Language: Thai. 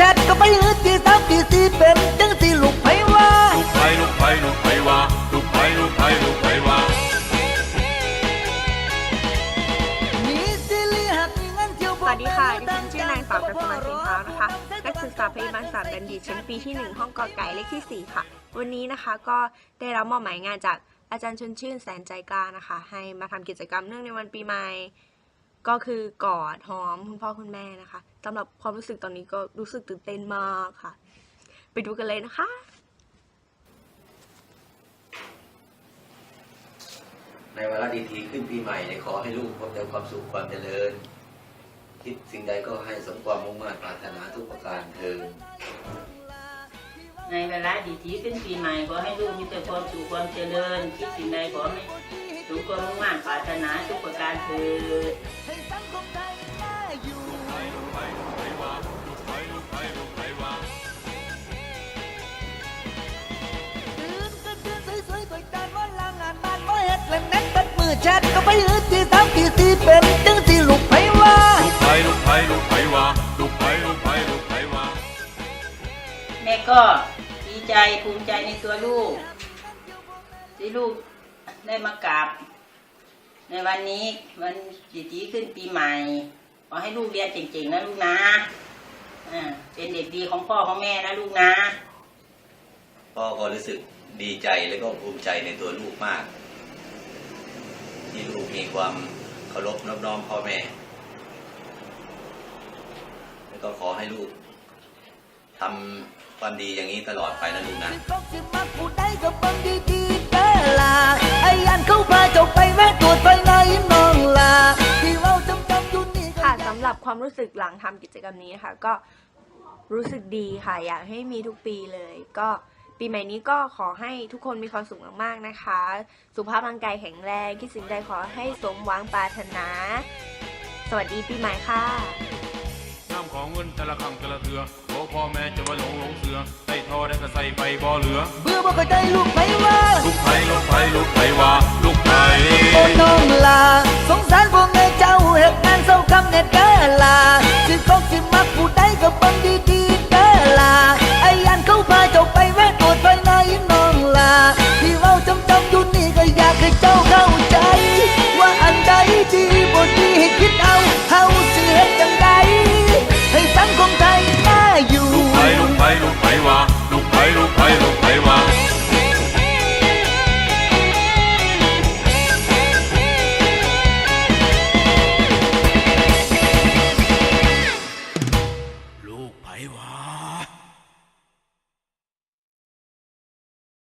ชัดก็ไปหืดที่สามที่สี่เป็นจังสี่ลูกไผว่าลูกไผ่ลูกไผ่ลูกไผ่ว่าลูกไผ่ลูกไผ่ลูกไผ่ว่ามีสิลิหักมีเงินเที่ยวสวัสดีค่ะ ดิฉันชื่อนางสาวกัสมาสินค้านะคะ นักศึกษาพยาบาลศาสตร์บัณฑิตชั้นปีที่ 1 ห้องกอไก่เลขที่ 4 ค่ะ วันนี้นะคะก็ได้รับมอบหมายงานจากอาจารย์ชนชื่นแสนใจกล้านะคะ ให้มาทำกิจกรรมเนื่องในวันปีใหม่ ก็คือกอดหอมคุณพ่อคุณแม่นะคะสำหรับความรู้สึกตอนนี้ก็รู้สึกตื่นเต้นมากค่ะ ไปดูกันเลยนะคะในวาระดีทีขึ้นปีใหม่เนี่ยขอให้ลูกพบแต่ความสุขความเจริญ คิดสิ่งใดก็ให้สมความมุ่งมั่นปรารถนาทุกประการเทินในเวลาดีทีขึ้นปีใหม่ขอให้ลูกมีแต่ความสุขความเจริญ คิดสิ่งใดขอให้สมความมุ่งมั่นปรารถนาทุกประการเถิด ชัดก็ไปหืดที่สามที่สี่เป็นจังสี่ลูกไผว่าลูกไผลูกไผลูกไผว่าลูกไผลูกไผลูกไผว่าแม่ก็ดีใจภูมิใจในตัวลูก ที่ลูกได้มากราบในวันนี้วันดีทีขึ้นปีใหม่ ขอให้ลูกเรียนเก่งๆนะลูกนะอ่าเป็นเด็กดีของพ่อของแม่นะลูกนะ พ่อก็รู้สึกดีใจและก็ภูมิใจในตัวลูกมาก ที่ลูกมีความเคารพนอบน้อมพ่อแม่ แล้วก็ขอให้ลูกทำความดีอย่างนี้ตลอดไปนะลูกนะสิก็สิมักผู้ใดก็เบังดีๆเหรับความรู้สึกหลังทำกิจกรรมนี้นะคะก็รู้สึกดีค่ะอยากให้มีทุกปีเลย ก็ปีใหม่นี้ก็ขอให้ทุกคนมีความสุขมากๆนะคะ สุขภาพร่างกายแข็งแรง คิดสิ่งใดขอให้สมหวังปรารถนา สวัสดีปีใหม่ค่ะน้ำของเงินแต่ละคำแต่ละเถือโอ้พ่อแม่จะว่าหลงหลงเสือได้ทอได้ก็ใส่ไปบ่เหลือ เบื่อบ่เข้าใจลูกไผว่าลูกไผ่ลูกไผ่ลูกไผ่ว่าลูกไผ่โอ้น้องาร